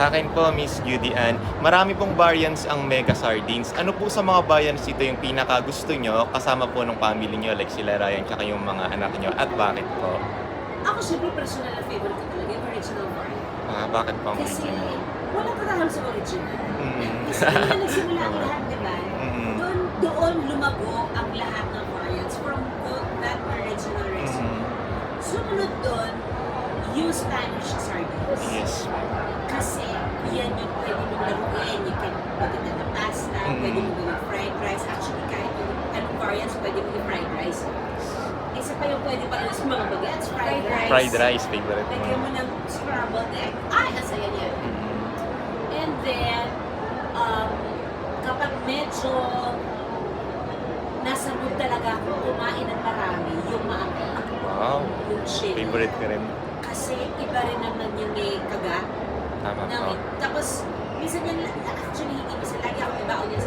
Sa akin po, Miss Judy Ann, marami pong variants ang Mega Sardines. Ano po sa mga variants ito yung pinaka gusto nyo kasama po ng family nyo like sila Ryan tsaka yung mga anak nyo at bakit po? Ako syempre personal na favorite ko talaga yung original variant. Ah, bakit po ang Kasi original? walang katahal sa original. Mm. Kasi doon na nagsimula ang lahat, di ba? Mm. Doon, doon lumago ang lahat ng yung Spanish sardines. Yes. Kasi yan yung pwede mong laruin. You can put it in a pasta, Mm. pwede mo gawin fried rice. Actually, kahit yung anong variants, pwede mo yung fried rice. Isa pa yung pwede pala sa mga bagets, fried rice. Fried rice, favorite Lagyan mo. mo ng scrambled egg. Ay, ang saya niya. Mm. And then, um, kapag medyo nasa mood talaga ako kumain ng marami, yung maanghang, Wow, yung chili. favorite ko rin. Kasi iba rin naman yung may kagat. Tama po. tapos, minsan yan, actually, hindi minsan lagi ako ibaon yan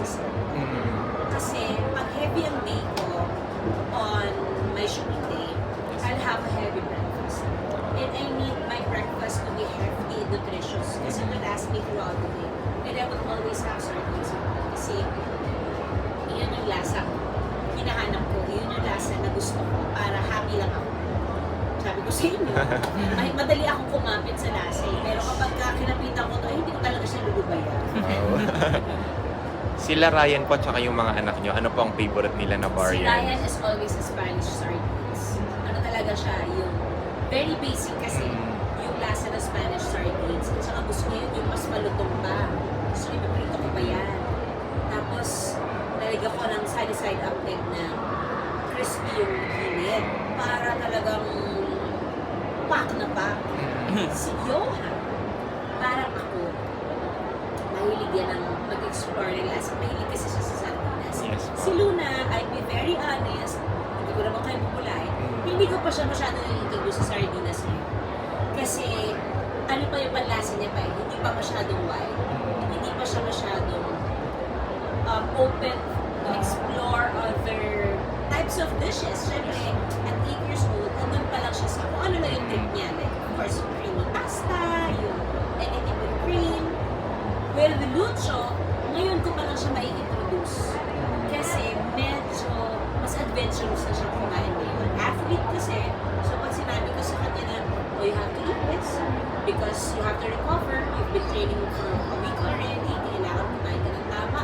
sa inyo, ay, madali akong kumapit sa lasa eh. Pero kapag ka kinapitan ko to, ay, hindi ko talaga siya lulubayan. Sila Ryan po tsaka yung mga anak nyo, ano po ang favorite nila na Si Ryan is always a Spanish sardines. Ano talaga siya, yung very basic kasi Mm. yung lasa ng Spanish sardines. At saka gusto niya yun yung mas malutong pa. So, ipiprito ko pa yan. Tapos, lalagyan ko ng side-side up egg na crispy yung gilid. Para talagang pak na pak. Si Johan, parang ako, mahilig yan ng mag-explore ng lasa. Mahilig kasi siya sa sardinas. Yes. Si Luna, I'll be very honest, hindi ko naman kayo pupulay, hindi ko pa siya masyado nag-introduce sa sardinas ngayon. Kasi, ano pa yung panlasa niya pa eh, hindi pa masyadong wide. Hindi pa siya masyadong um, open to explore other types of dishes. Siyempre, at 8 years old, andun pa lang siya you have to recover, you've been training for a week already, kailangan kumain ka ng tama.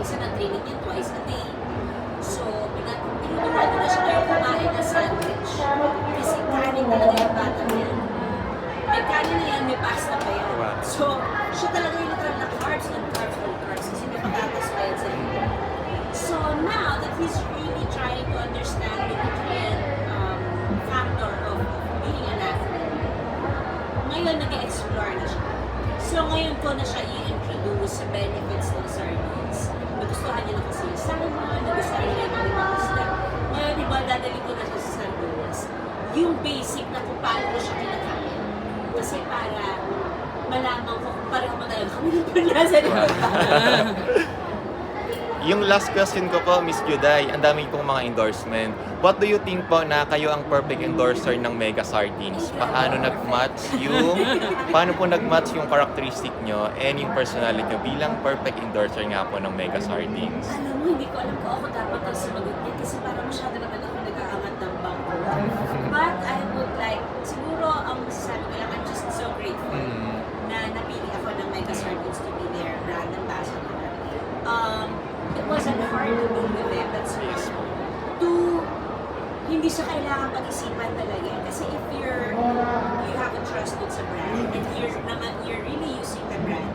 Isa na training niya twice a day. So, tinuturuan ko na siya ngayon kumain ng sandwich. Kasi kanin talaga yung bata niya. May kanin na yan, may pasta pa yan. Wow. So, siya talaga yung literal na carbs and carbs and carbs kasi may patatas pa yan sa iyo. So now that he's So ngayon ko na siya i-introduce sa benefits ng sardines. Nagustuhan niya na kasi yung salmon, nagustuhan niya yung mga ibang isda. Ngayon, di ba, dadali ko na siya sa sardinas. Yung basic na kung paano ko siya kinakain. Kasi para malaman ko kung pareho ba talaga kami ng panlasa Yung last question ko po, Miss Juday, ang dami pong mga endorsement. What do you think po na kayo ang perfect endorser ng Mega Sardines? Paano nag-match yung, paano po nag-match yung characteristic nyo and yung personality nyo bilang perfect endorser nga po ng Mega Sardines? Alam mo, hindi ko alam kung ako dapat ang sumagot niya kasi parang masyado naman ako nag-aangat ng bangko. But I would like, siguro ang masasabi ko lang, I'm just so grateful Mm. na napili ako ng Mega Sardines to be their brand ambassador. Um, it wasn't hard to with hindi siya kailangan pag-isipan talaga. Kasi if you're, you have a trust dun sa brand, and you're, naman, you're really using the brand,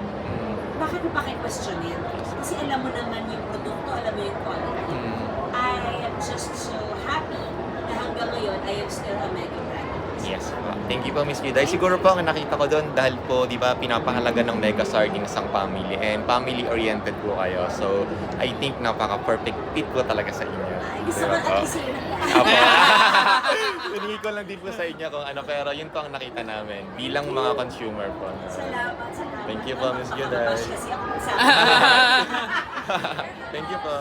bakit mo pa questionin? Kasi alam mo naman yung produkto, alam mo yung quality. Mm. I am just so happy na hanggang ngayon, I am still a mega brand. Yes. Thank you po, Miss Juday. Siguro po ang nakita ko doon dahil po, di ba, pinapahalaga ng Mega Sardines ang family and family-oriented po kayo. So, I think napaka-perfect fit po talaga sa inyo. Gusto Di ko ba at po? yun. Apo. Ko lang din po sa inyo kung ano, pero yun po ang nakita namin bilang mga consumer po. Salamat, salamat. Thank you po, Miss Juday. Napakabash kasi ako sa Thank you po.